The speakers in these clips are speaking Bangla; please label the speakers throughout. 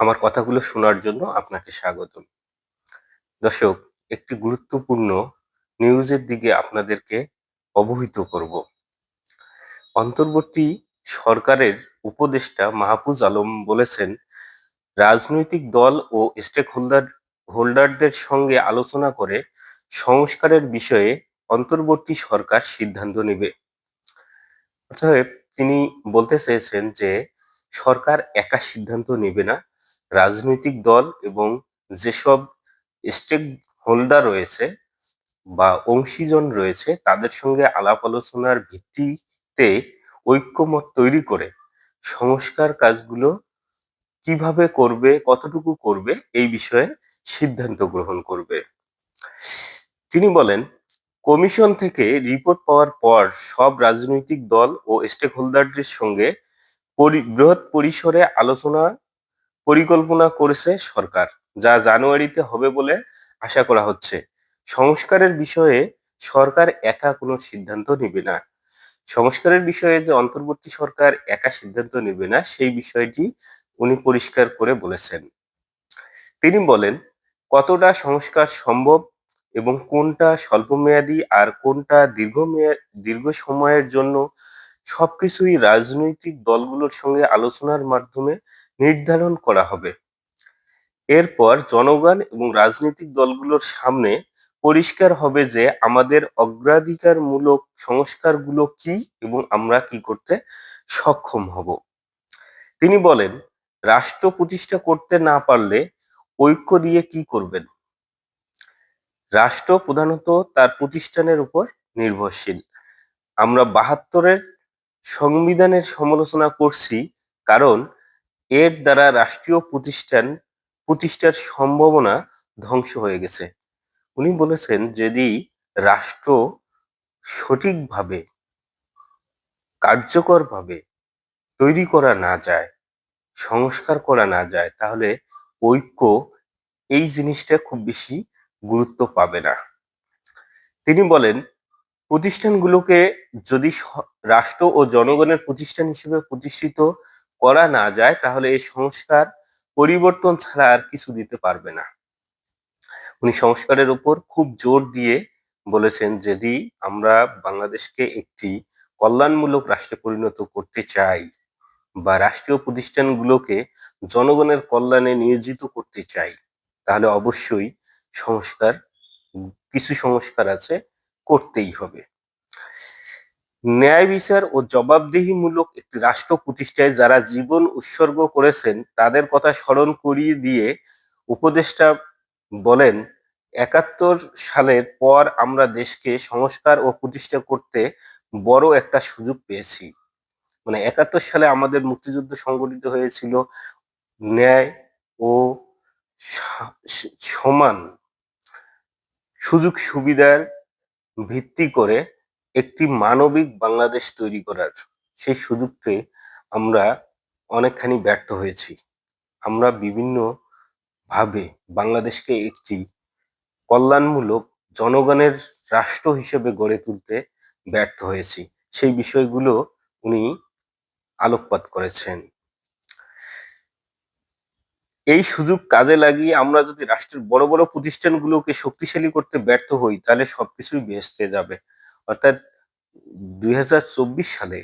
Speaker 1: আমার কথাগুলো শোনার জন্য আপনাকে স্বাগতম। দর্শক, একটি গুরুত্বপূর্ণ নিউজের দিকে আপনাদেরকে অবহিত করব। অন্তর্বর্তী সরকারের উপদেষ্টা মাহফুজ আলম বলেছেন, রাজনৈতিক দল ও স্টেক হোল্ডার হোল্ডারদের সঙ্গে আলোচনা করে সংস্কারের বিষয়ে অন্তর্বর্তী সরকার সিদ্ধান্ত নেবে। অতএব তিনি বলতে চেয়েছেন যে, সরকার একা সিদ্ধান্ত নেবে না রাজনৈতিক দল এবং যেসব স্টেক হোল্ডার রয়েছে বা অংশীজন রয়েছে, তাদের সঙ্গে আলাপ আলোচনার ভিত্তিতে ঐক্যমত তৈরি করে সংস্কার কাজগুলো কীভাবে করবে, কতটুকু করবে, এই বিষয়ে সিদ্ধান্ত গ্রহণ করবে। তিনি বলেন, কমিশন থেকে রিপোর্ট পাওয়ার পর সব রাজনৈতিক দল ও স্টেক হোল্ডারদের সঙ্গে বৃহৎ পরিসরে আলোচনা পরিকল্পনা করেছে সরকার, যা জানুয়ারিতে হবে বলে আশা করা হচ্ছে। সংস্কারের বিষয়ে সরকার একা কোনো সিদ্ধান্ত নেবে না। সংস্কারের বিষয়ে যে অন্তর্বর্তী সরকার একা সিদ্ধান্ত নেবে না, সেই বিষয়টি উনি পরিষ্কার করে বলেছেন। তিনি বলেন, কতটা সংস্কার সম্ভব এবং কোনটা স্বল্পমেয়াদী আর কোনটা দীর্ঘমেয়াদ দীর্ঘ সময়ের জন্য সবকিছুই রাজনৈতিক দলগুলোর সঙ্গে আলোচনার মাধ্যমে নির্ধারণ করা হবে। এরপর জনগণ এবং রাজনৈতিক দলগুলোর সামনে পরিষ্কার হবে যে আমাদের অগ্রাধিকারমূলক সংস্কারগুলো কি এবং আমরা কি করতে সক্ষম হব। তিনি বলেন, রাষ্ট্র প্রতিষ্ঠা করতে না পারলে ঐক্য দিয়ে কি করবেন? রাষ্ট্র প্রধানত তার প্রতিষ্ঠানের উপর নির্ভরশীল। আমরা বাহাত্তরের সংবিধানের সমালোচনা করছি কারণ এর দ্বারা রাষ্ট্রীয় প্রতিষ্ঠান, প্রতিষ্ঠার সম্ভাবনা ধ্বংস হয়ে গেছে। উনি বলেছেন, যদি রাষ্ট্র সঠিকভাবে, কার্যকরভাবে তৈরি করা না যায়, সংস্কার করা না যায়, তাহলে ঐক্য এই জিনিসটা খুব বেশি গুরুত্ব পাবে না। তিনি বলেন প্রতিষ্ঠানগুলোকে যদি রাষ্ট্র ও জনগণের প্রতিষ্ঠান হিসেবে প্রতিষ্ঠিত করা না যায়, তাহলে এই সংস্কার পরিবর্তন ছাড়া আর কিছু দিতে পারবে না। উনি সংস্কারের উপর খুব জোর দিয়ে বলেছেন, যদি আমরা বাংলাদেশকে একটি কল্যাণমূলক রাষ্ট্রে পরিণত করতে চাই বা রাষ্ট্রীয় প্রতিষ্ঠানগুলোকে জনগণের কল্যাণে নিয়োজিত করতে চাই, তাহলে অবশ্যই সংস্কার, কিছু সংস্কার আছে করতেই হবে। ন্যায় বিচার ও জবাবদিহিমূলক একটি রাষ্ট্র প্রতিষ্ঠায় যারা জীবন উৎসর্গ করেছেন, তাদের কথা স্মরণ করিয়ে দিয়ে উপদেষ্টা বলেন, একাত্তর সালের পর আমরা দেশকে সংস্কার ও প্রতিষ্ঠা করতে বড় একটা সুযোগ পেয়েছি। মানে একাত্তর সালে আমাদের মুক্তিযুদ্ধ সংগঠিত হয়েছিল। ন্যায় ও সমান সুযোগ সুবিধার ভিত্তি করে একটি মানবিক বাংলাদেশ তৈরি করার সেই সুযোগকে আমরা অনেকখানি ব্যর্থ হয়েছি। আমরা বিভিন্ন ভাবে বাংলাদেশকে একটি কল্যাণমূলক জনগণের রাষ্ট্র হিসেবে গড়ে তুলতে ব্যর্থ হয়েছি। সেই বিষয়গুলো উনি আলোকপাত করেছেন। এই সুযোগ কাজে লাগিয়ে আমরা যদি রাষ্ট্রের বড় বড় প্রতিষ্ঠানগুলোকে শক্তিশালী করতে ব্যর্থ হই, তাহলে সবকিছুই বেহেস্তে যাবে। অর্থাৎ দুই হাজার চব্বিশ সালে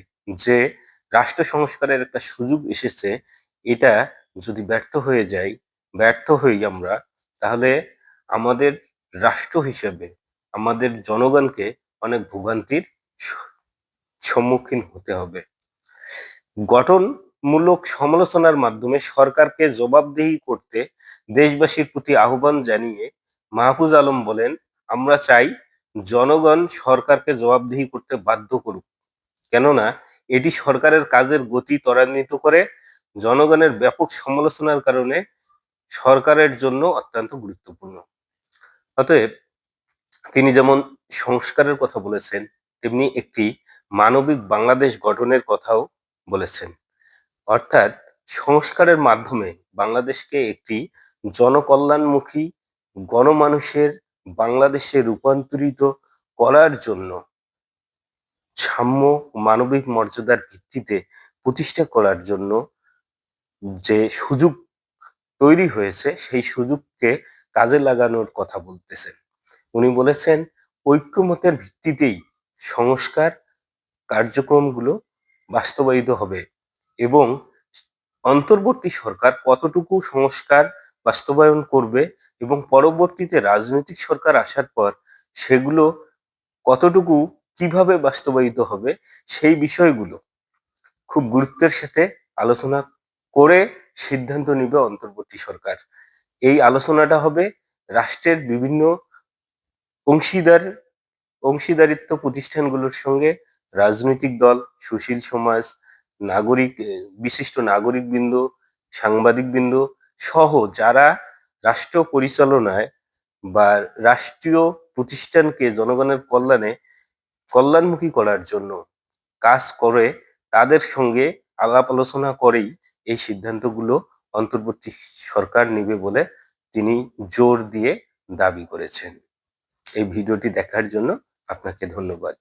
Speaker 1: যে রাষ্ট্র সংস্কারের একটা সুযোগ এসেছে, এটা যদি ব্যর্থ হয়ে যায়, ব্যর্থ হই আমরা, তাহলে আমাদের রাষ্ট্র হিসেবে, আমাদের জনগণকে অনেক ভোগান্তির সম্মুখীন হতে হবে। গঠনমূলক সমালোচনার মাধ্যমে সরকারকে জবাবদিহি করতে দেশবাসীর প্রতি আহ্বান জানিয়ে মাহফুজ আলম বলেন, আমরা চাই জনগণ সরকারকে জবাবদিহি করতে বাধ্য করুক। কেননা, এটি সরকারের কাজের গতি ত্বরান্বিত করে, জনগণের ব্যাপক সমালোচনার কারণে সরকারের জন্য অত্যন্ত গুরুত্বপূর্ণ। অতএব, তিনি যেমন সংস্কারের কথা বলেছেন, তেমনি একটি মানবিক বাংলাদেশ গঠনের কথাও বলেছেন। অর্থাৎ সংস্কারের মাধ্যমে বাংলাদেশকে একটি জনকল্যাণমুখী, গণমানুষের বাংলাদেশে রূপান্তরিত করার জন্য সাম্য মানবিক মর্যাদার ভিত্তিতে প্রতিষ্ঠা করার জন্য যে সুযোগ তৈরি হয়েছে, সেই সুযোগকে কাজে লাগানোর কথা বলতেছেন। উনি বলেছেন, ঐক্যমতের ভিত্তিতেই সংস্কার কার্যক্রমগুলো বাস্তবায়িত হবে। এবং অন্তর্বর্তী সরকার কতটুকু সংস্কার বাস্তবায়ন করবে এবং পরবর্তীতে রাজনৈতিক সরকার আসার পর সেগুলো কতটুকু কীভাবে বাস্তবায়িত হবে সেই বিষয়গুলো খুব গুরুত্বের সাথে আলোচনা করে সিদ্ধান্ত নিবে অন্তর্বর্তী সরকার। এই আলোচনাটা হবে রাষ্ট্রের বিভিন্ন অংশীদার, অংশীদারিত্ব প্রতিষ্ঠানগুলোর সঙ্গে রাজনৈতিক দল, সুশীল সমাজ নাগরিক বিশিষ্ট নাগরিকবৃন্দ, সাংবাদিকবৃন্দ সহ যারা রাষ্ট্র পরিচালনায় বা রাষ্ট্রীয় প্রতিষ্ঠানকে জনগণের কল্যাণে কল্যাণমুখী করার জন্য কাজ করে, তাদের সঙ্গে আলাপ আলোচনা করেই এই সিদ্ধান্তগুলো অন্তর্বর্তী সরকার নেবে বলে তিনি জোর দিয়ে দাবি করেছেন। এই ভিডিওটি দেখার জন্য আপনাকে ধন্যবাদ।